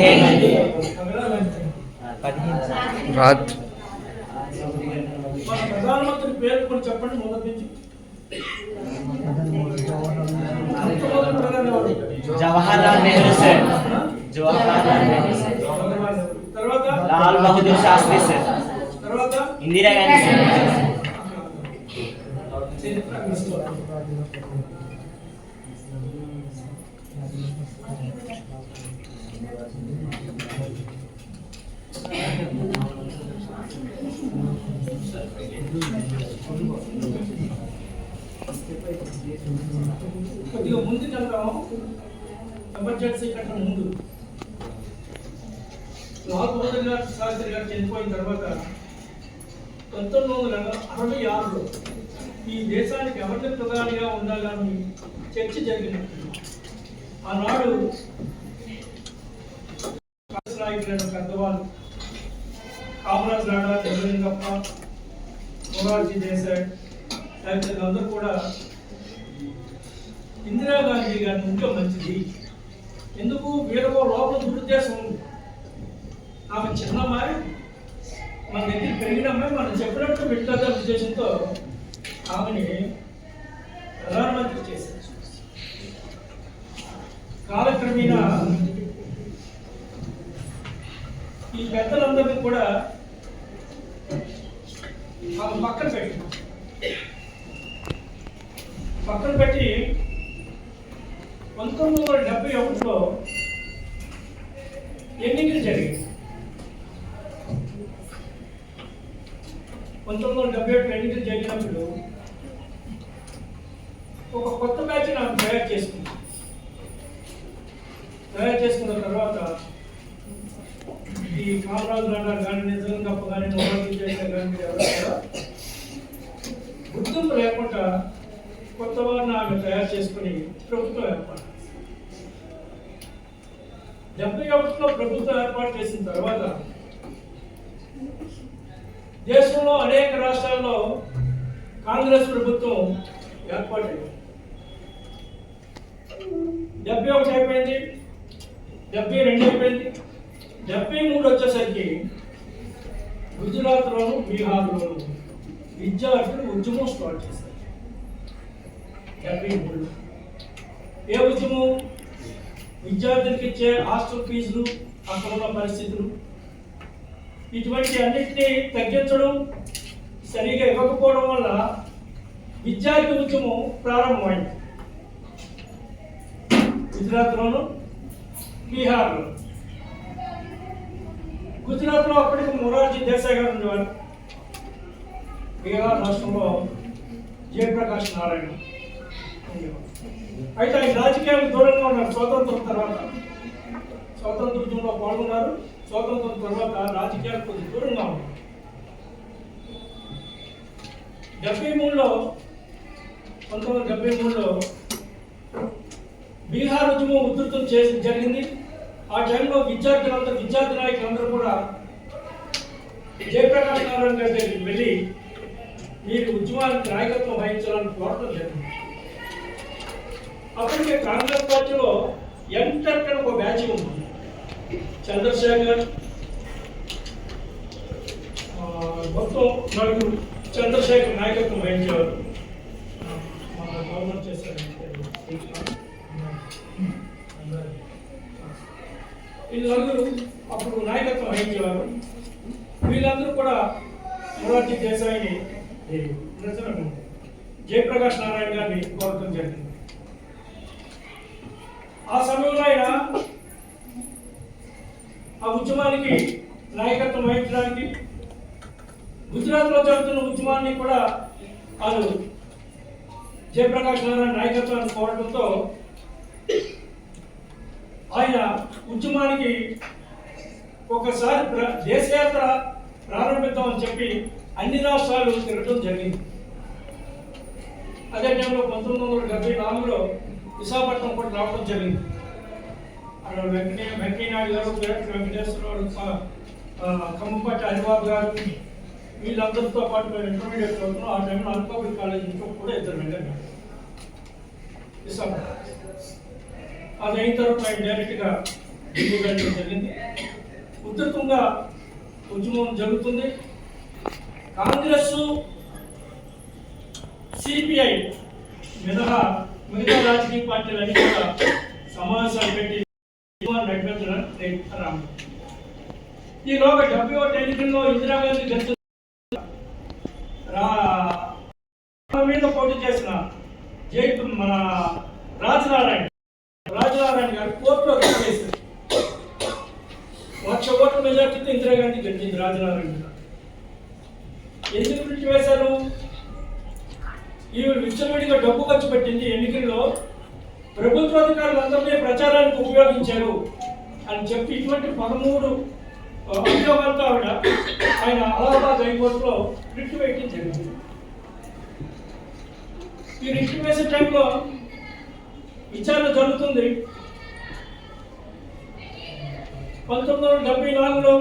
August పదిహేను రాజ్ మన ప్రధానమంత్రి పేరు కూడా చెప్పండి మొదటి నుంచి మొట్టమొదటి ప్రధాని ఎవరు? జవహర్లాల్ నెహ్రూ సార్ జవహర్లాల్ నెహ్రూ సార్ తర్వాత లాల్ బహదూర్ శాస్త్రి సార్ తర్వాత ఇందిరా గాంధీ సార్ కొద్దిగా ముందుకు వెళ్దాము ఎమర్జెన్సీ కంటే ముందు లాల్ బహదూర్ గారు శాస్త్రి గారు చనిపోయిన తర్వాత పంతొమ్మిది వందల అరవై ఆరులో ఈ దేశానికి ఎవరిని ప్రధానిగా ఉండాలని చర్చ జరిగినట్టు ఆనాడు కాంగ్రెస్ పెద్దవాళ్ళు. కామరాజ్ లాడా చంద్రలింగప్ప మొరార్జీ దేశాయ్ తదితరులు అందరూ కూడా ఇందిరాగాంధీ గారి ఉంటే మంచిది. ఎందుకు? వీళ్ళకో లోపల దురుద్దేశం ఉంది. ఆమె చిన్నమ్మాయి మన దగ్గర పెరిగినమ్మాయి మనం చెప్పినట్టు వింటుందనే ఉద్దేశంతో ఆమెని ప్రధానమంత్రి చేశారు. కాలక్రమేణా ఈ పెద్దలందరినీ కూడా ఆమె పక్కన పెట్టి. పక్కన పెట్టి పంతొమ్మిది వందల డెబ్బై ఒకటిలో ఎన్నికలు జరిగాయి పంతొమ్మిది వందల డెబ్బై ఒకటి ఎన్నికలు జరిగినప్పుడు ఒక కొత్త బ్యాచ్ నాకు తయారు చేసుకుంది తయారు చేసుకున్న తర్వాత ఈ కామరాజు నాడా కానీ నిజం గప్ప కానీ నోటి చేసిన కానీ ఎవరు కూడా గుర్తింపు లేకుండా కొత్త వారిని ఆమె తయారు చేసుకుని ప్రభుత్వం ఏర్పాటు. డెబ్బై ఒకటిలో ప్రభుత్వం ఏర్పాటు చేసిన తర్వాత దేశంలో అనేక రాష్ట్రాల్లో కాంగ్రెస్ ప్రభుత్వం ఏర్పాటైంది. డెబ్బై ఒకటి అయిపోయింది డెబ్బై రెండు అయిపోయింది డెబ్బై మూడు వచ్చేసరికి గుజరాత్లోను బీహార్లోను విద్యార్థులు ఉద్యమం స్టార్ట్ చేశారు. డెబ్బై ఏ ఉద్యమం విద్యార్థులకు ఇచ్చే హాస్టల్ ఫీజులు అక్కడ ఉన్న పరిస్థితులు? ఇటువంటి అన్నింటినీ తగ్గించడం సరిగా ఇవ్వకపోవడం వల్ల విద్యార్థి ఉద్యమం ప్రారంభమైంది. గుజరాత్లోను బీహార్లో. గుజరాత్లో అప్పటికి మొరార్జీ దేశాయ్ గారు ఉండేవారు. బీహార్ రాష్ట్రంలో జయప్రకాష్ నారాయణ. అయితే ఆయన రాజకీయాలకు దూరంగా ఉన్నారు. స్వాతంత్రం తర్వాత. స్వాతంత్ర ఉద్యమంలో పాల్గొన్నారు. స్వాతంత్రం తర్వాత రాజకీయాలకు కొద్ది దూరంగా ఉన్నారు. డెబ్బై మూడులో పంతొమ్మిది వందల డెబ్బై మూడులో బీహార్ ఉద్యమం ఉధృతం చేసి జరిగింది. ఆ టైంలో విద్యార్థులందరూ విద్యార్థి నాయకులందరూ కూడా జయప్రకాష్ నారాయణ గారి దగ్గరికి వెళ్ళి మీరు ఉద్యమానికి నాయకత్వం వహించాలని కోరడం జరిగింది. అప్పటికే కాంగ్రెస్ పార్టీలో ఎంటర్ అని ఒక బ్యాచ్ ఉంది. చంద్రశేఖర్ మొత్తం నలుగురు చంద్రశేఖర్ నాయకత్వం వహించేవారు. మన గవర్నమెంట్ చేశారు. వీళ్ళందరూ నలుగురు అప్పుడు నాయకత్వం వహించేవారు. వీళ్ళందరూ కూడా మొరార్జీ దేశాయిని. ఈ జయప్రకాష్ నారాయణ గారిని కోరటం జరిగింది. ఆ సమయంలో ఆయన ఆ ఉద్యమానికి నాయకత్వం వహించడానికి గుజరాత్లో జరుగుతున్న ఉద్యమాన్ని కూడా వారు జయప్రకాష్ నారాయణ నాయకత్వాన్ని కోరడంతో ఆయన ఉద్యమానికి ఒకసారి ప్ర- దేశయాత్ర ప్రారంభిద్దామని చెప్పి అన్ని రాష్ట్రాలు తిరగడం జరిగింది. అదే టైంలో పంతొమ్మిది వందల డెబ్బై నాలుగులో విశాఖపట్నం కూడా రావడం జరిగింది. అక్కడ వెంకయ్య వెంకయ్యనాయుడు గారు పేరటి వెంకటేశ్వరరావు క- కమ్మపాటి హరిబాబు గారు వీళ్ళందరితో పాటు మేము ఇంటర్మీడియట్ చదువుతున్నాం. ఆ టైంలో అనకాపల్లి కాలేజ్ నుంచి కూడా ఇద్దరు వెళ్ళారు విశాఖపట్నం. అది అయిన తర్వాత ఆయన డైరెక్ట్గా ఢిల్లీ వెళ్ళడం జరిగింది. ఉధృతంగా ఉద్యమం జరుగుతుంది. కాంగ్రెస్ సిపిఐ మినహా మిగతా రాజకీయ పార్టీలన్నీ కూడా సమావేశాలు పెట్టి నడిపించడం ఈ ఈలోగా డెబ్బై ఒకటి ఎన్నికల్లో ఇందిరాగాంధీ గెలుచు మీద పోటీ చేసిన జై మన రాజనారాయణ రాజనారాయణ గారు కోర్టులో రిట్ చేశారు లక్ష ఓట్ల మెజార్టీతో ఇందిరాగాంధీ గెలిచింది రాజనారాయణ గారు. ఎందుకు వేశారు? ఈవిడ విచ్చలవిడిగా డబ్బు ఖర్చు పెట్టింది ఎన్నికల్లో ప్రభుత్వ అధికారులందరినీ ప్రచారానికి ఉపయోగించారు అని చెప్పి ఇటువంటి పదమూడు అభియోగాలతో ఆవిడ ఆయన అలహాబాద్ హైకోర్టులో రిట్ వేయటం జరిగింది. ఈ రిట్ వేసే టైంలో విచారణ జరుగుతుంది. పంతొమ్మిది వందల డెబ్బై నాలుగులో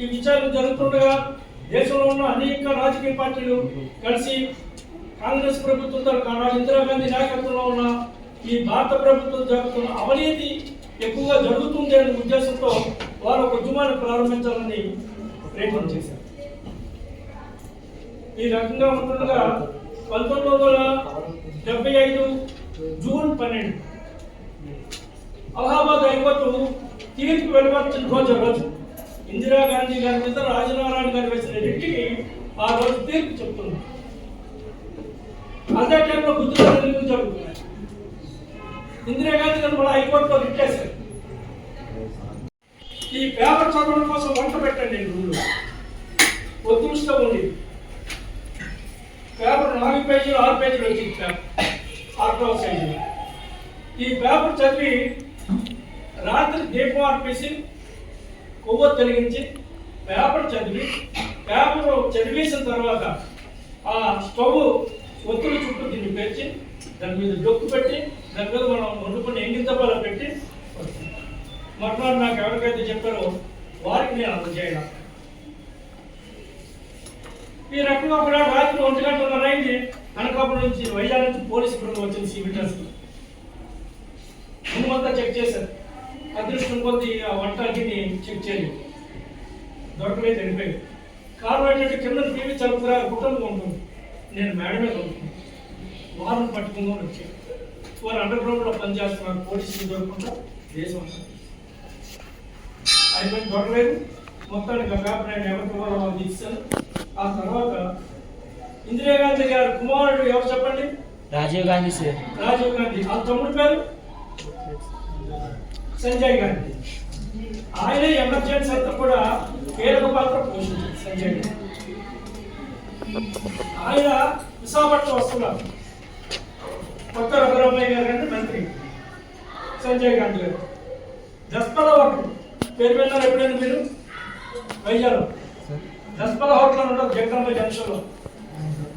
ఈ విచారణ జరుగుతుండగా దేశంలో ఉన్న అనేక రాజకీయ పార్టీలు కలిసి కాంగ్రెస్ ప్రభుత్వం తరఫున ఇందిరాగాంధీ నాయకత్వంలో ఉన్న ఈ భారత ప్రభుత్వం జరుగుతున్న అవినీతి ఎక్కువగా జరుగుతుంది అనే ఉద్దేశంతో వారు ఒక ఉద్యమాన్ని ప్రారంభించాలని ప్రయత్నం చేశారు. ఈ రకంగా ఉంటుండగా పంతొమ్మిది వందల డెబ్బై ఐదు జూన్ పన్నెండు అలహాబాద్ హైకోర్టు తీర్పు వెలువచ్చిన రోజు రోజు ఇందిరాగాంధీ గారి మీద రాజనారాయణ గారు వేసిన రెడ్డికి ఆ రోజు తీర్పు చెప్తున్నారు. అదే టైంలో గుజరాత్ ఎన్నికలు జరుగుతున్నాయి? ఇందిరాగాంధీ కూడా హైకోర్టులో రిట్టేశారు ఈ పేపర్ చదవడం కోసం వంట పెట్టండి నేను రూల్లో ఒత్తిడిస్తూ ఉంది. పేపర్ నాలుగు పేజీలు ఆరు పేజీలు వచ్చింది పేపర్. ఆరు సైజు ఈ పేపర్ చదివి రాత్రి దీపం అర్పేసి కొవ్వొత్తి తొలగించి పేపర్ చదివి పేపర్ చదివేసిన తర్వాత ఆ స్టవ్ ఒత్తుల చుట్టూ దీన్ని పేర్చి దాని మీద డొక్కు పెట్టి దాని మీద మనం వండుకున్న ఎంగిల్ దెబ్బలో పెట్టి మర్నాడు నాకు ఎవరికైతే చెప్పారో వారికి నేను అందజేయడం ఈ రకంగా ఒక రాత్రి ఒంటి గంటన్నర అయింది. అనకాపురం నుంచి వైజాగ్ నుంచి పోలీసు బృందం వచ్చింది సివిటర్స్ ముందంతా చెక్ చేశారు. అదృష్టం కొద్ది ఆ వంటకి చెక్ చేయలేదు. దొరకలేదు చనిపోయింది. కారు ఏంటంటే కింద టీవీ చదువుతురా కుటుంబం ఉంటుంది నేను మేడ మీద ఉంటుంది వారిని పట్టుకుని వచ్చాను. వారు అండర్ గ్రౌండ్లో పనిచేస్తున్నారు పోలీసులు దొరకకుండా దేశం అంతా. అయిపోయింది దొరకలేదు. మొత్తానికి ఆ పేపర్ నేను ఎవరికి ఇవ్వాలో వాళ్ళు ఇచ్చాను ఆ తర్వాత ఇందిరాగాంధీ గారి కుమారుడు ఎవరు చెప్పండి? రాజీవ్ గాంధీ సార్. రాజీవ్ గాంధీ. ఆ తమ్ముడు పేరు? సంజయ్ గాంధీ. ఆయన ఎమర్జెన్సీ అంతా కూడా కీలక పాత్ర పోషించారు సంజయ్ గాంధీ ఆయన విశాఖపట్నం వస్తున్నారు. కొత్త రఘురామయ్య గారు అంటే మంత్రి. సంజయ్ గాంధీ గారు. దస్పల హోటల్. పేరు వెళ్ళారు ఎప్పుడైనా మీరు? వైజాగ్ దస్పల హోటల్ అని ఉండదు జగదంబ జంక్షన్లో.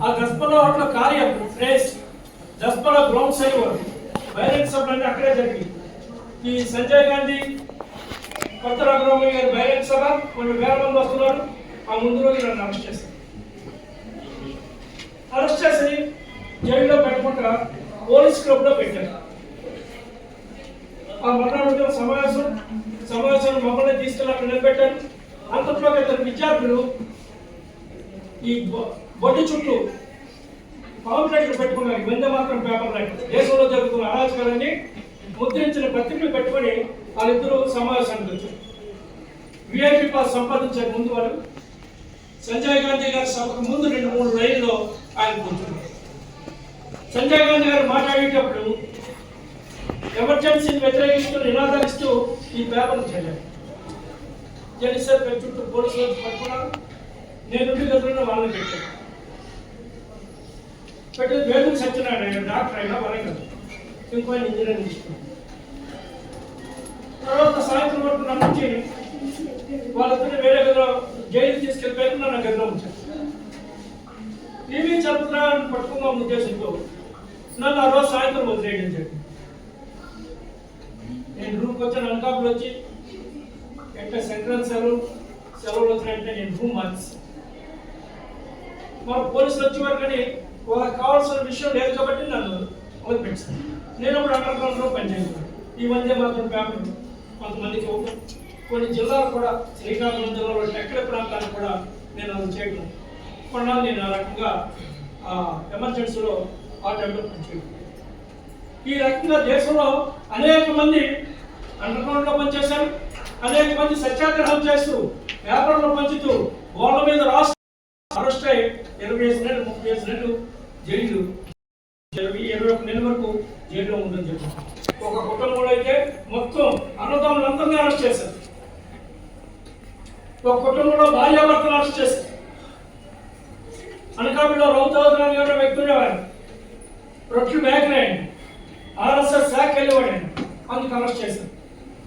ఆ దస్పల హోటల్ కార్యం ఫ్రేస్ దస్పల గ్రౌండ్ సైవర్ బహిరంగ సభలు అంటే అక్కడే జరిగింది. ఈ సంజయ్ గాంధీ కొత్త రఘురామయ్య గారు బహిరంగ సభ కొన్ని వేల మంది వస్తున్నారు. ఆ ముందు రోజు నన్ను అరెస్ట్ చేస్తారు అరెస్ట్ చేసి జైల్లో పెట్టకుండా పోలీస్ క్లబ్లో పెట్టారు? ఆ మర్నాడు సమావేశం సమావేశం మమ్మల్ని తీసుకెళ్ళి అక్కడ నిలబెట్టారు. అంతట్లో ఇద్దరు విద్యార్థులు ఈ బొ- బొడ్డు చుట్టూ పాంప్లెట్లు పెట్టుకున్నారు వంద మాత్రం పేపర్ లైట్ దేశంలో జరుగుతున్న అరాచకాలన్నీ ముద్రించిన పత్రికలు పెట్టుకొని వాళ్ళిద్దరూ సమావేశానికి వచ్చారు. విఐపి పాస్ సంపాదించారు ముందు వాళ్ళు సంజయ్ గాంధీ గారి సభకు ముందు రెండు మూడు రైల్లో ఆయన కూర్చున్నారు సంజయ్ గాంధీ గారు మాట్లాడేటప్పుడు ఎమర్జెన్సీని వ్యతిరేకిస్తూ నినాదాలిస్తూ ఈ పేపర్ చదివారు. జనిసార్ చుట్టూ పోలీసులు వచ్చి పట్టుకున్నారు. నేను గదులను వాళ్ళని పెట్టాను. పెట్టి వేదం సత్యనారాయణ డాక్టర్ అయినా వరంగల్ ఇంకో ఇంజనీరింగ్ తీసుకున్నాను తర్వాత సాయంత్రం వరకు నన్ను వచ్చి వాళ్ళిద్దరిని వేరే గదిలో జైలు తీసుకెళ్ళిపోయారు నన్ను గదిలో ఉంచారు. ఏమీ చదువుతున్నా అని పట్టుకుందాం ఉద్దేశంతో నన్ను ఆ రోజు సాయంత్రం వదిలేయడం చెప్పి నేను రూమ్కి వచ్చాను అనకాపులు వచ్చి ఎట్లా సెంట్రల్ సెలవు సెలవులు వచ్చినాయంటే నేను రూమ్ మార్చేసాను మా పోలీసులు వచ్చేవారు కానీ వాళ్ళకి కావాల్సిన విషయం లేదు కాబట్టి నన్ను వదిలిపెట్టాను నేను అప్పుడు అండర్ గ్రౌండ్లో పనిచేస్తున్నాను ఈ మధ్య మాత్రం పేపర్ కొంతమందికి కొన్ని జిల్లాలు కూడా శ్రీకాకుళం జిల్లాలో ఎక్కడ ప్రాంతానికి కూడా నేను అది చేయడం కొన్నాళ్ళు నేను ఆ రకంగా ఎమర్జెన్సీలో ఆ టైంలో పనిచేయడం. ఈ రకంగా దేశంలో అనేక మంది అండర్గ్రౌండ్లో పనిచేశారు. అనేక మంది సత్యాగ్రహం చేస్తూ పేపర్లో పంచుతూ గోళ్ళ మీద రాస్తూ అరెస్ట్ అయ్యి ఇరవై ఐదు నెలలు ముప్పై ఐదు నెలలు జైలు ఇరవై ఇరవై ఒక నెల వరకు జైల్లో ఉందని చెప్పారు ఒక కుటుంబంలో అయితే మొత్తం అన్నదమ్ములందరినీ అరెస్ట్ చేశారు. ఒక కుటుంబంలో భార్యాభర్తలు అరెస్ట్ చేశారు. అనకాపల్లిలో రౌతవతన అనే వ్యక్తి ఉండేవాడు రొట్లు బ్యాగ్ ఆర్ఎస్ఎస్ శాఖ వెళ్ళేవాడు అందుకు అరెస్ట్ చేశారు.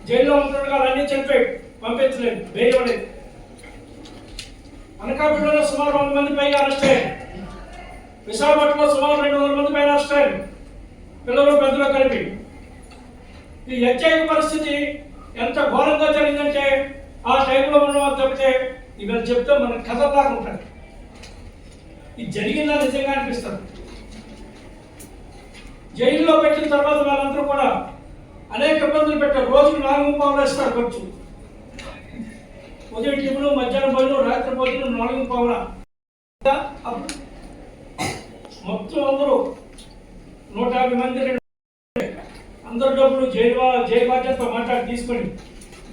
జైల్లో ఉంటుండగా అన్ని చనిపోయి పంపించలేదు. బెయిల్ ఇవ్వలేదు. అనకాపల్లిలో సుమారు వంద మంది పైగా అరెస్ట్ అయ్యారు. విశాఖపట్నంలో సుమారు రెండు వందల మంది పైన అరెస్ట్ అయ్యారు. పిల్లలు పెద్దలు కలిపి. ఈ హెచ్చరిక పరిస్థితి ఎంత ఘోరంగా జరిగిందంటే ఆ టైంలో ఉన్న వాళ్ళు చెప్తే ఇవాళ చెప్తే మనకు కథ దాకా ఉంటుంది ఇది జరిగిందా నిజంగా అనిపిస్తుంది. జైల్లో పెట్టిన తర్వాత వాళ్ళందరూ కూడా అనేక ఇబ్బందులు పెట్టారు. రోజుకు నాలుగు పావులు వేస్తారు ఖర్చు. ఉదయం టిఫిన్ మధ్యాహ్నం భోజనం రాత్రి భోజనం నాలుగు పావుల మొత్తం అందరూ నూట యాభై మంది అందరు డబ్బులు జైలు జైలు బాధ్యతతో మాట్లాడి తీసుకొని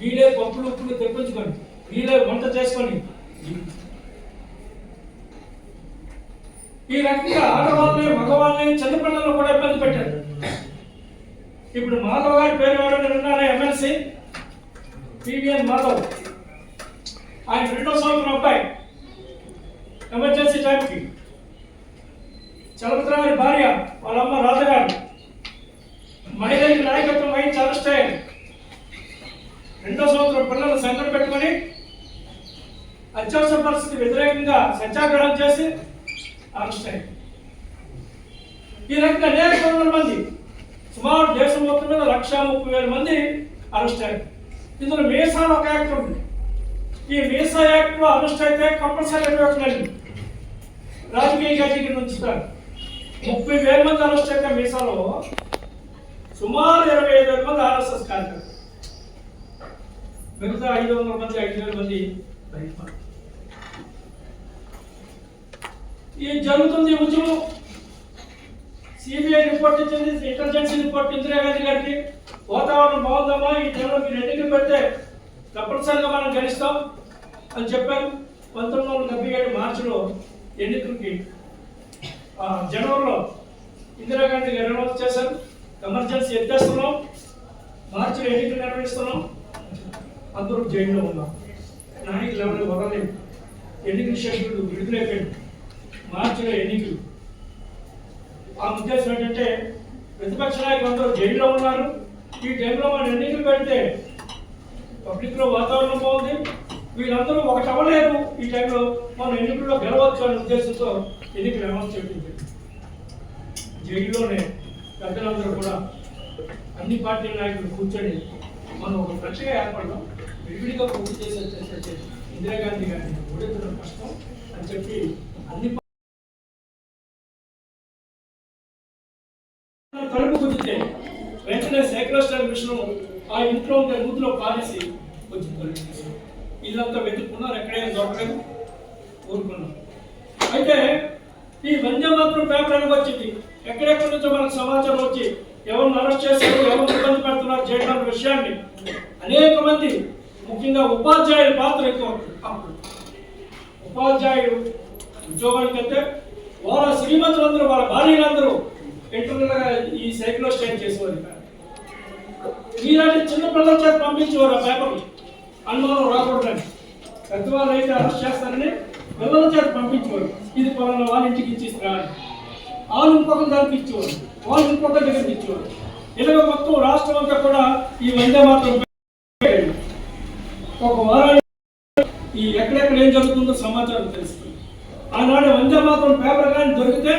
వీళ్ళే పప్పులు ఉప్పులు తెప్పించుకొని వీళ్ళే వంట చేసుకొని ఈ రకంగా ఆడవాళ్ళని మగవాళ్ళని చిన్నపిల్లలను కూడా ఇబ్బంది పెట్టారు. ఇప్పుడు మాధవ్ గారి పేరు ఎవరైనా విన్నారా? ఎమ్మెల్సీ పివిఎన్ మాధవ్ ఆయన రెండో సంవత్సరం అబ్బాయి ఎమర్జెన్సీ టైంకి చలపతిరావు భార్య వాళ్ళ అమ్మ రాజగారు మహిళలకు నాయకత్వం వహించి అరెస్ట్ అయ్యారు రెండో సంవత్సరం పిల్లలు సంకట పెట్టుకొని అత్యవసర పరిస్థితి వ్యతిరేకంగా సత్యాగ్రహం చేసి అరెస్ట్ అయ్యారు ఈ రకంగా అనేక వందల మంది సుమారు దేశం మొత్తం మీద లక్ష ముప్పై వేల మంది అరెస్ట్ అయ్యారు ఇందులో మీసా ఒక యాక్ట్ ఉంది ఈ మీసా యాక్ట్లో అరెస్ట్ అయితే కంపల్సరీ ఇరవై ఒక నెలలు రాజకీయ కేటగిరీ ఉంచుతారు ముప్పై వేల మంది అరెస్ట్ మీసాలో సుమారు ఇరవై ఐదు వేల మంది ఆర్ఎస్ఎస్ కార్యకర్తలు. మిగతా ఐదు వందల మంది ఐదు వేల మంది ఇది ఈ జరుగుతుంది ఉద్యమం. సిబిఐ రిపోర్ట్ ఇచ్చింది ఇంటెలిజెన్స్ రిపోర్ట్ ఇందిరాగాంధీ గారికి. వాతావరణం బాగుందమ్మా ఈ టైంలో మీరు ఎన్నికలు పెడితే తప్పనిసరిగా మనం గెలుస్తాం అని చెప్పారు. పంతొమ్మిది వందల డెబ్బై ఏడు మార్చిలో ఎన్నికలకి జనవరిలో ఇందిరాగాంధీ గారు చేశారు. ఎమర్జెన్సీ ఎత్తేస్తున్నాం. మార్చిలో ఎన్నికలు నిర్వహిస్తున్నాం. అందరూ జైల్లో ఉన్నాం. నాయకులు ఎవరు వదలలేదు. ఎన్నికల షెడ్యూల్ విడుదలైపోయింది. మార్చిలో ఎన్నికలు. ఆ ఉద్దేశం ఏంటంటే ప్రతిపక్ష నాయకులు అందరూ జైల్లో ఉన్నారు. ఈ టైంలో మనం ఎన్నికలు పెడితే పబ్లిక్లో వాతావరణం బాగుంది. వీళ్ళందరూ ఒకటి అవ్వలేరు ఈ టైంలో మనం ఎన్నికల్లో గెలవచ్చు అనే ఉద్దేశంతో ఎన్నికలు అనౌన్స్ చెప్పింది. జైల్లోనే పెద్దలందరూ కూడా అన్ని పార్టీల నాయకులు కూర్చొని మనం ఒక ప్రతిగా ఏర్పడడం విడివిడిగా పూర్తి చేసి వచ్చేసరికి ఇందిరాగాంధీ గారిని ఓడించడం కష్టం అని చెప్పి అన్ని తలుపు కుదిరితే వెంటనే సైక్లోస్టార్ మిషన్ ఆ ఇంట్లో ఉండే నూతిలో పాలిసి కొంచెం తొలగి ఇల్లంతా వెతుక్కున్నారు ఎక్కడైనా దొరకలేదు. ఊరుకున్నాం. అయితే ఈ వందే మాత్రం పేపర్ అనేది వచ్చింది? ఎక్కడెక్కడి నుంచో మనకు సమాచారం వచ్చి ఎవరిని అరెస్ట్ చేశారు ఎవరు ఇబ్బంది పెడుతున్నారు చేయడం విషయాన్ని అనేక మంది ముఖ్యంగా ఉపాధ్యాయుల పాత్ర ఎక్కువ. ఉపాధ్యాయుడు ఉద్యోగానికి అయితే వాళ్ళ శ్రీమంతులందరూ వాళ్ళ భార్యలందరూ ఇంటర్నల్గా ఈ సైకిల్లో స్టైన్ చేసేవారు. ఇలాంటి మీలాంటి చిన్న పిల్లల చేత పంపించేవారు ఆ పేపర్ అనుమానం రాకూడదని. పెద్దవాళ్ళు అయితే అరెస్ట్ చేస్తారని పిల్లల చేత పంపించేవారు. ఇది పలానా వాళ్ళ ఇంటికి ఇచ్చిస్తారా వాళ్ళు ఇంకొక దానికి ఇచ్చేవారు. వాళ్ళు ఇంకొక దగ్గరికి ఇచ్చేవారు. ఇలాగ మొత్తం రాష్ట్రం అంతా కూడా ఈ వందే మాత్రం ఒక వారానికి ఈ ఎక్కడెక్కడ ఏం జరుగుతుందో సమాచారం తెలుస్తుంది ఆనాడు వందే మాత్రం పేపర్ కానీ దొరికితే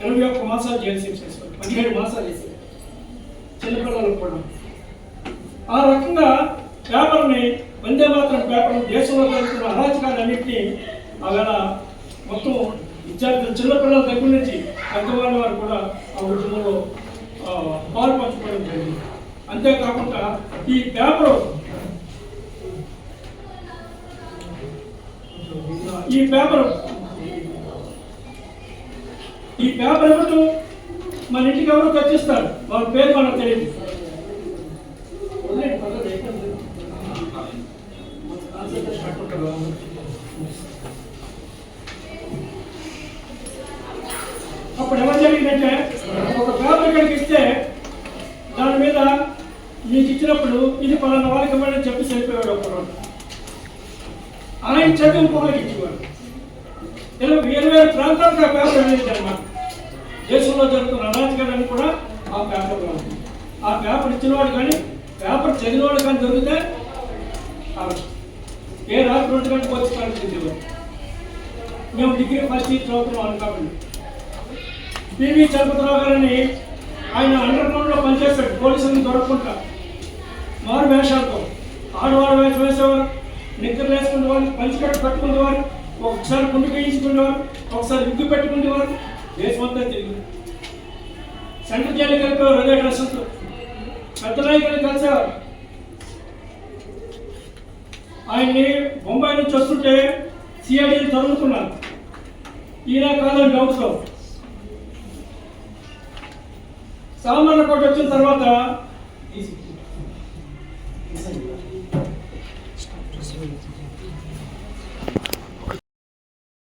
ఇరవై ఒక్క మాసాలు జైలు శిక్ష పదిహేడు మాసాలు వేసేవారు. చిన్నపిల్లలకు కూడా. ఆ రకంగా పేపర్ని వందే మాత్రం పేపర్ దేశంలో జరుగుతున్న అరాచకాలన్నింటినీ ఆవేళ మొత్తం విద్యార్థులు చిన్నపిల్లల దగ్గర నుంచి పెద్దవాళ్ళ వారు కూడా ఆ ఉద్యమంలో పాలు పంచుకోవడం జరిగింది. అంతేకాకుండా ఈ పేపరు ఈ పేపర్ ఈ పేపర్ ఎవరు? మన ఇంటికి ఎవరు తెచ్చిస్తారు? వాళ్ళ పేరు మనకు తెలియదు వదిలేయండి, పర్లేదు, అయిపోయింది. కాన్సంట్రేషన్ పెట్టుకుంటారు. అప్పుడు ఎవరు జరిగిందంటే ఒక పేపర్ ఇక్కడికి ఇస్తే దాని మీద నీకు ఇచ్చినప్పుడు ఇది పలానా వాళ్ళకి ఇవ్వండి చెప్పి వెళ్ళిపోయాడు ఒకరు ఆయన చర్యలు ఇంకొకరికి ఇచ్చేవాడు ఇలా వేరు వేరు ప్రాంతాలకు ఆ పేపర్ వెళ్ళేది దేశంలో జరుగుతున్న అనాచకాలన్నీ కూడా ఆ పేపర్లో ఉంది ఆ పేపర్ ఇచ్చినవాడు కానీ పేపర్ చదివినవాడు కానీ దొరికితే ఏ రాత్రి రెండు గంటలకు వచ్చి కలిసి మేము డిగ్రీ ఫస్ట్ ఇయర్ చదువుతున్నాం అనుకోండి పివి చలపతిరావు గారని ఆయన అండర్ గ్రౌండ్లో పనిచేస్తాడు పోలీసులను దొరకకుండా మారు వేషాలతో. ఆడవాడు వేషం వేసేవారు. నిద్ర వేసుకునేవారు పంచికట్టు కట్టుకునేవారు ఒకసారి గుండు వేయించుకునేవారు ఒకసారి విగ్గు పెట్టుకునేవారు. దేశమంతా తిరిగి సెంటర్ జైలు కలిపేవారు అదే డ్రెస్సులతో పెద్ద నాయకులు కలిసేవారు. ఆయన్ని బొంబాయి నుంచి వస్తుంటే సిఐడి తరుగుతున్నారు ఈయన కాదని డౌట్స్ సామాన్య కోట వచ్చిన తర్వాత